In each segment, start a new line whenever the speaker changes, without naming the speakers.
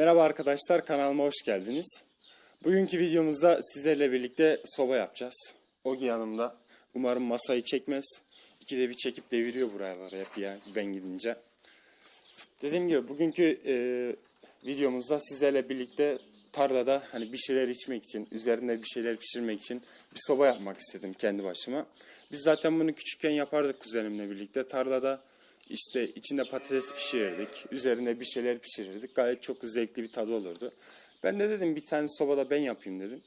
Merhaba arkadaşlar kanalıma hoş geldiniz. Bugünkü videomuzda sizlerle birlikte soba yapacağız. Ogi yanımda. Umarım masayı çekmez. İkide bir çekip deviriyor buraları hep ya ben gidince. Dediğim gibi bugünkü e, videomuzda sizlerle birlikte tarlada hani bir şeyler içmek için, üzerinde bir şeyler pişirmek için bir soba yapmak istedim kendi başıma. Biz zaten bunu küçükken yapardık kuzenimle birlikte. Tarlada işte içinde patates pişirirdik, üzerine bir şeyler pişirirdik. Gayet çok zevkli bir tadı olurdu. Ben de dedim bir tane sobada ben yapayım dedim.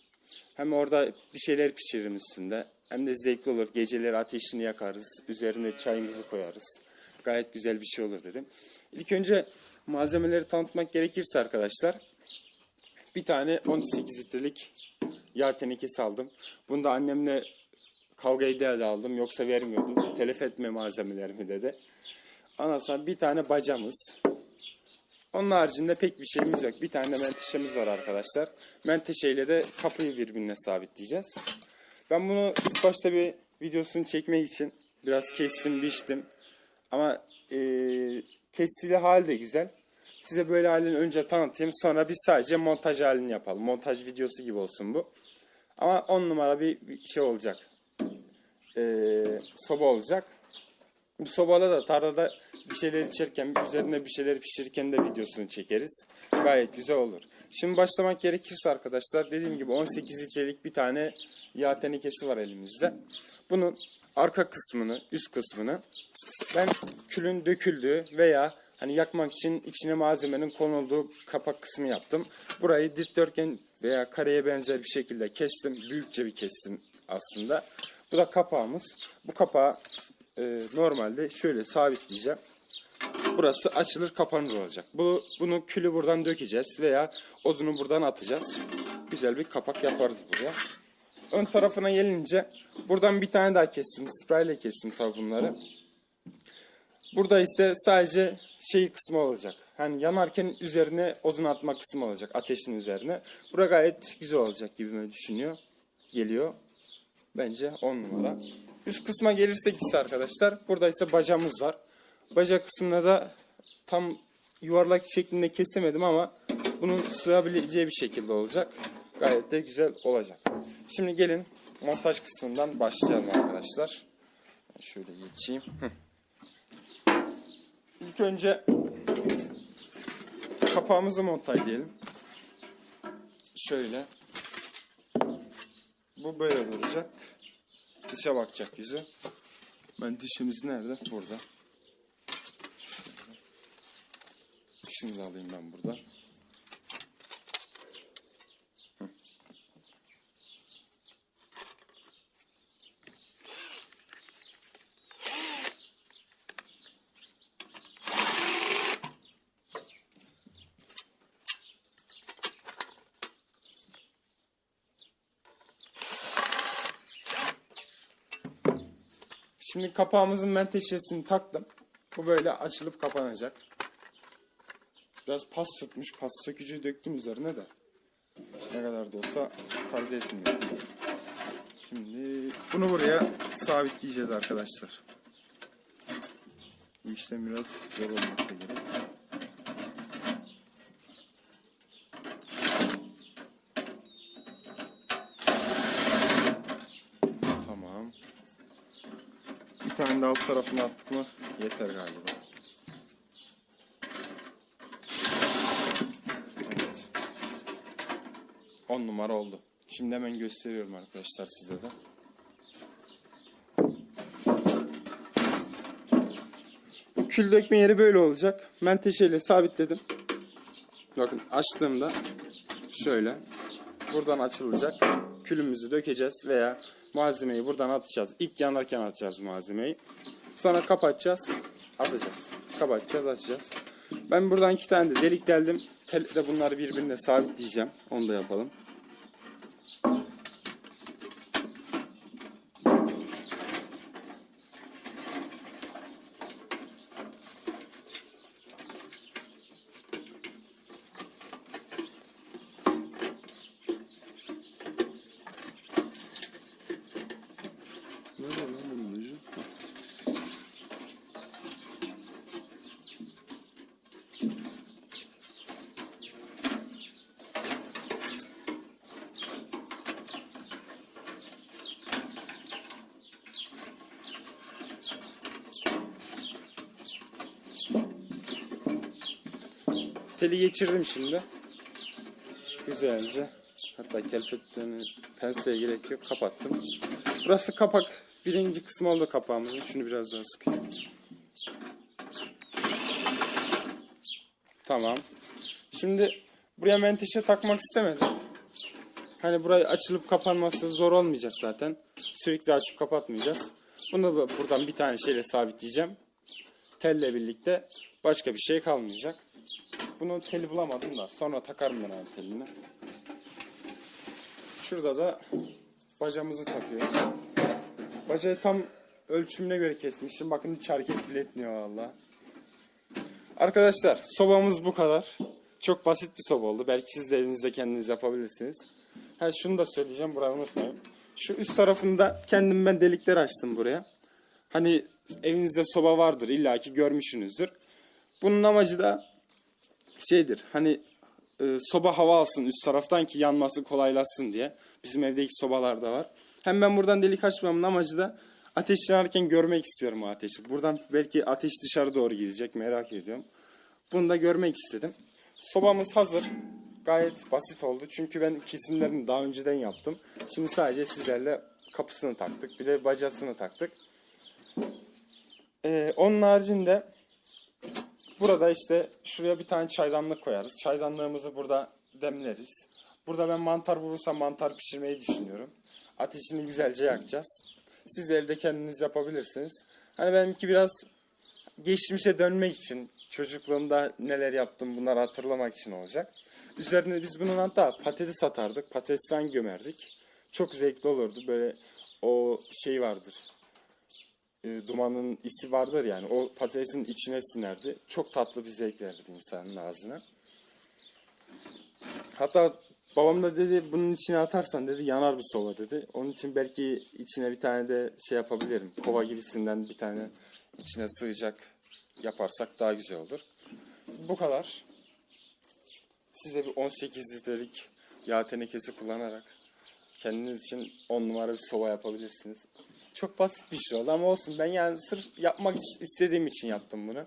Hem orada bir şeyler pişiririm üstünde. Hem de zevkli olur. Geceleri ateşini yakarız. Üzerine çayımızı koyarız. Gayet güzel bir şey olur dedim. İlk önce malzemeleri tanıtmak gerekirse arkadaşlar. Bir tane 18 litrelik yağ tenekesi aldım. Bunu da annemle kavga ede aldım. Yoksa vermiyordum. Telef etme malzemelerimi dedi. Ondan bir tane bacamız. Onun haricinde pek bir şeyimiz yok. Bir tane de menteşemiz var arkadaşlar. Menteşeyle de kapıyı birbirine sabitleyeceğiz. Ben bunu ilk başta bir videosunu çekmek için biraz kestim, biçtim. Ama e, kestili hali de güzel. Size böyle halini önce tanıtayım. Sonra biz sadece montaj halini yapalım. Montaj videosu gibi olsun bu. Ama on numara bir şey olacak. E, soba olacak. Bu sobada da tarlada bir şeyler içerken, üzerinde bir şeyler pişirirken de videosunu çekeriz. Gayet güzel olur. Şimdi başlamak gerekirse arkadaşlar dediğim gibi 18 litrelik bir tane yağ tenekesi var elimizde. Bunun arka kısmını, üst kısmını ben külün döküldüğü veya hani yakmak için içine malzemenin konulduğu kapak kısmı yaptım. Burayı dikdörtgen veya kareye benzer bir şekilde kestim. Büyükçe bir kestim aslında. Bu da kapağımız. Bu kapağı e, normalde şöyle sabitleyeceğim. Burası açılır kapanır olacak. Bu, bunu külü buradan dökeceğiz veya odunu buradan atacağız. Güzel bir kapak yaparız buraya. Ön tarafına gelince buradan bir tane daha kestim. Spreyle kestim tabi bunları. Burada ise sadece şey kısmı olacak. Hani yanarken üzerine odun atma kısmı olacak. Ateşin üzerine. Bura gayet güzel olacak gibi düşünüyor. Geliyor. Bence 10 numara. Üst kısma gelirsek ise arkadaşlar burada ise bacamız var. Baca kısmına da tam yuvarlak şeklinde kesemedim ama bunun sığabileceği bir şekilde olacak. Gayet de güzel olacak. Şimdi gelin montaj kısmından başlayalım arkadaşlar. Şöyle geçeyim. İlk önce kapağımızı montajlayalım. Şöyle. Bu böyle duracak. Dışa bakacak yüzü. Ben dişimiz nerede? Burada. Şunu alayım ben burada. Şimdi kapağımızın menteşesini taktım. Bu böyle açılıp kapanacak. Biraz pas tutmuş. Pas sökücüyü döktüm üzerine de. Ne kadar da olsa fark etmiyor. Şimdi bunu buraya sabitleyeceğiz arkadaşlar. Bu işlem biraz zor olmasa gerek. Tamam. Bir tane de alt tarafına attık mı yeter galiba. Evet. 10 numara oldu. Şimdi hemen gösteriyorum arkadaşlar size de. Bu kül dökme yeri böyle olacak. Menteşeyle sabitledim. Bakın açtığımda şöyle buradan açılacak. Külümüzü dökeceğiz veya malzemeyi buradan atacağız. İlk yanarken atacağız malzemeyi. Sonra kapatacağız, atacağız. Kapatacağız, açacağız. Ben buradan iki tane de delik deldim. Telle bunları birbirine sabitleyeceğim. Onu da yapalım. Nerede lan bunun ucu? Teli geçirdim şimdi. Güzelce. Hatta kelpetlerini penseye gerek yok. Kapattım. Burası kapak. Birinci kısmı oldu kapağımızın. Şunu biraz daha sıkayım. Tamam. Şimdi buraya menteşe takmak istemedim. Hani burayı açılıp kapanması zor olmayacak zaten. Sürekli açıp kapatmayacağız. Bunu da buradan bir tane şeyle sabitleyeceğim. Telle birlikte başka bir şey kalmayacak. Bunu teli bulamadım da sonra takarım ben abi telini. Şurada da bacamızı takıyoruz. Bacayı tam ölçümüne göre kesmişim. Bakın hiç hareket bile etmiyor valla. Arkadaşlar sobamız bu kadar. Çok basit bir soba oldu. Belki siz de evinizde kendiniz yapabilirsiniz. Ha şunu da söyleyeceğim burayı unutmayın. Şu üst tarafında kendim ben delikler açtım buraya. Hani evinizde soba vardır illaki görmüşsünüzdür. Bunun amacı da şeydir. Hani e, soba hava alsın üst taraftan ki yanması kolaylaşsın diye. Bizim evdeki sobalarda var. Hem ben buradan delik açmamın amacı da ateş yanarken görmek istiyorum o ateşi. Buradan belki ateş dışarı doğru gidecek merak ediyorum. Bunu da görmek istedim. Sobamız hazır. Gayet basit oldu. Çünkü ben kesimlerini daha önceden yaptım. Şimdi sadece sizlerle kapısını taktık. Bir de bacasını taktık. Ee, onun haricinde burada işte şuraya bir tane çaydanlık koyarız. Çaydanlığımızı burada demleriz. Burada ben mantar bulursam mantar pişirmeyi düşünüyorum. Ateşini güzelce yakacağız. Siz evde kendiniz yapabilirsiniz. Hani benimki biraz geçmişe dönmek için, çocukluğumda neler yaptım bunları hatırlamak için olacak. Üzerine biz bunun hatta patates atardık, patates falan gömerdik. Çok zevkli olurdu. Böyle o şey vardır. E, dumanın isi vardır yani. O patatesin içine sinerdi. Çok tatlı bir zevk verirdi insanın ağzına. Hatta babam da dedi bunun içine atarsan dedi yanar bir soba dedi. Onun için belki içine bir tane de şey yapabilirim. Kova gibisinden bir tane içine sığacak yaparsak daha güzel olur. Bu kadar. Size bir 18 litrelik yağ tenekesi kullanarak kendiniz için 10 numara bir soba yapabilirsiniz. Çok basit bir şey oldu ama olsun. Ben yani sırf yapmak istediğim için yaptım bunu.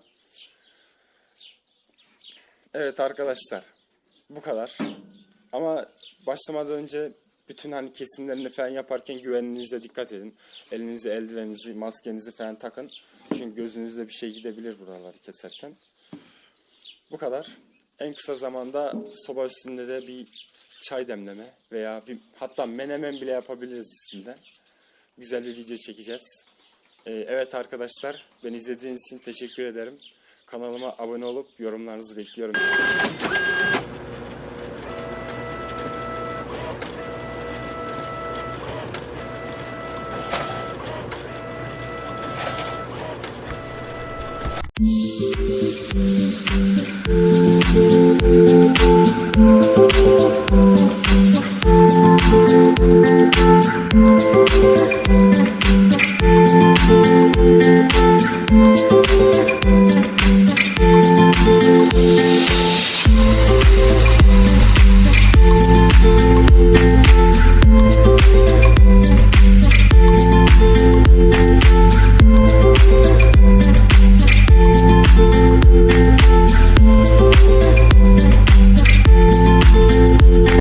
Evet arkadaşlar. Bu kadar. Ama başlamadan önce bütün hani kesimlerini falan yaparken güvenliğinize dikkat edin. Elinize eldiveninizi, maskenizi falan takın. Çünkü gözünüzde bir şey gidebilir buraları keserken. Bu kadar. En kısa zamanda soba üstünde de bir çay demleme veya bir hatta menemen bile yapabiliriz üstünde. Güzel bir video çekeceğiz. Ee, evet arkadaşlar, beni izlediğiniz için teşekkür ederim. Kanalıma abone olup yorumlarınızı bekliyorum.